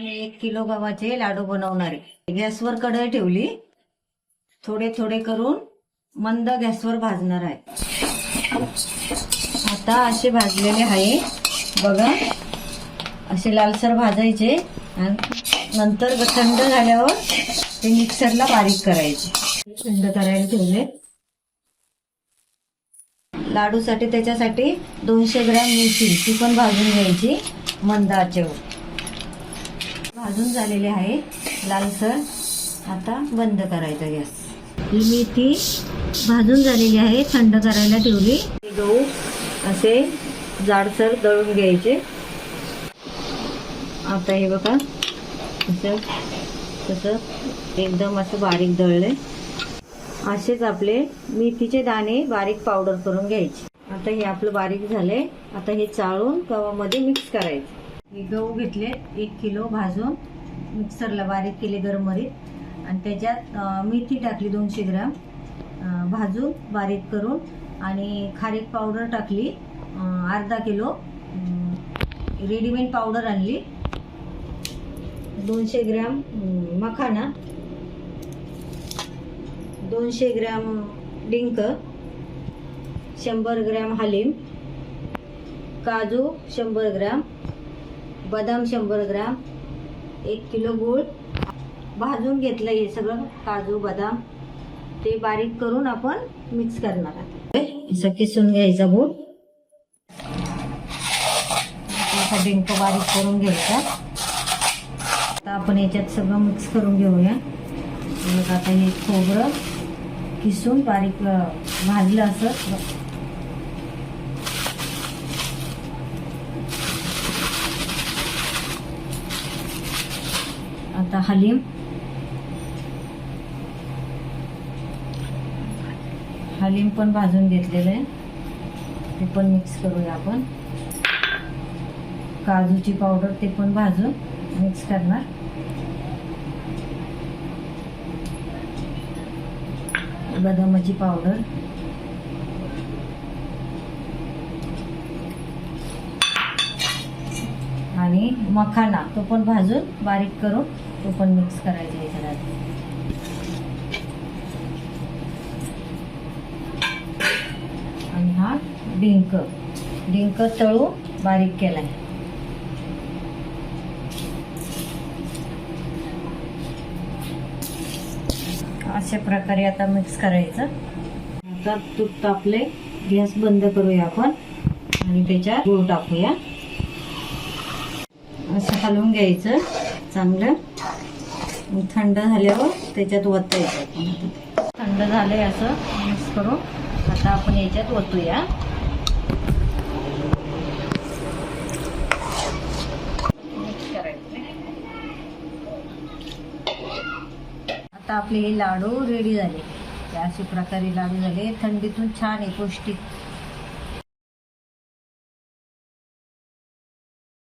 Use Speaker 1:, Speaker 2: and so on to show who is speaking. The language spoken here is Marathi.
Speaker 1: मी एक किलो गव्हाचे लाडू बनवणार. आहे गॅसवर कढई ठेवली. थोडे थोडे करून मंद गॅसवर भाजणार आहे. आता असे भाजलेले आहे. बघा. असे लालसर भाजायचे आणि नंतर थंड झाल्यावर ते मिक्सरला बारीक करायचे. थंड करायला ठेवले लाडूसाठी त्याच्यासाठी दोनशे ग्रॅम मिरची. ती पण भाजून घ्यायची. मंद आचेवर. भाजून झालेले आहे लालसर आता बंद करायचा गॅस. ही मेथी भाजून झालेली आहे. थंड करायला ठेवली. गहू असे जाडसर दळून घ्यायचे. आता हे बघा असं तसं एकदम असं बारीक दळले. असेच आपले मेथीचे दाणे बारीक पावडर करून घ्यायचे. आता हे आपलं बारीक झाले. आता हे चाळून गव्हामध्ये मिक्स करायचे. गहू घेतले एक किलो भाजून मिक्सरला बारीक केले गरमरीत आणि त्याच्यात मेथी टाकली दोनशे ग्रॅम. भाजून बारीक करून आणि खारीक पावडर टाकली. अर्धा किलो. रेडीमेड पावडर आणली. दोनशे ग्रॅम मखाना. दोनशे ग्रॅम डिंक. शंभर ग्रॅम हलीम. काजू शंभर ग्रॅम. बदाम शंभर ग्राम एक किलो गूळ. भाजून घेतलं हे सगळं काजू बदाम. ते बारीक करून आपण मिक्स करणार आहे असं किसून घ्यायचा गूळ. डिंक बारीक करून घ्यायचा. आता आपण याच्यात सगळं मिक्स करून घेऊया. मग आता हे खोबरं किसून बारीक भाजलं असं. आता हलीम. हलीम पण भाजून घेतलेलं आहे. ते पण मिक्स करूया आपण. काजूची पावडर ते पण भाजून मिक्स करणार. बदामाची पावडर आणि मखाना तो पण भाजून बारीक करून तो पण मिक्स करायचा याच्यात. आणि हा डिंक डिंक तळू बारीक केलाय. अशा प्रकारे आता मिक्स करायचं. आता तूप तापले गॅस बंद करूया आपण आणि त्याच्यात गूळ टाकूया. असं हलवून घ्यायचं चांगलं. थंड झाल्यावर त्याच्यात ओतायचं थंड झालंय असं. मिक्स करू आता आपण याच्यात ओतूया आता आपले हे लाडू रेडी झाले. अशा प्रकारे लाडू झाले. थंडीतून छान आहे पौष्टिक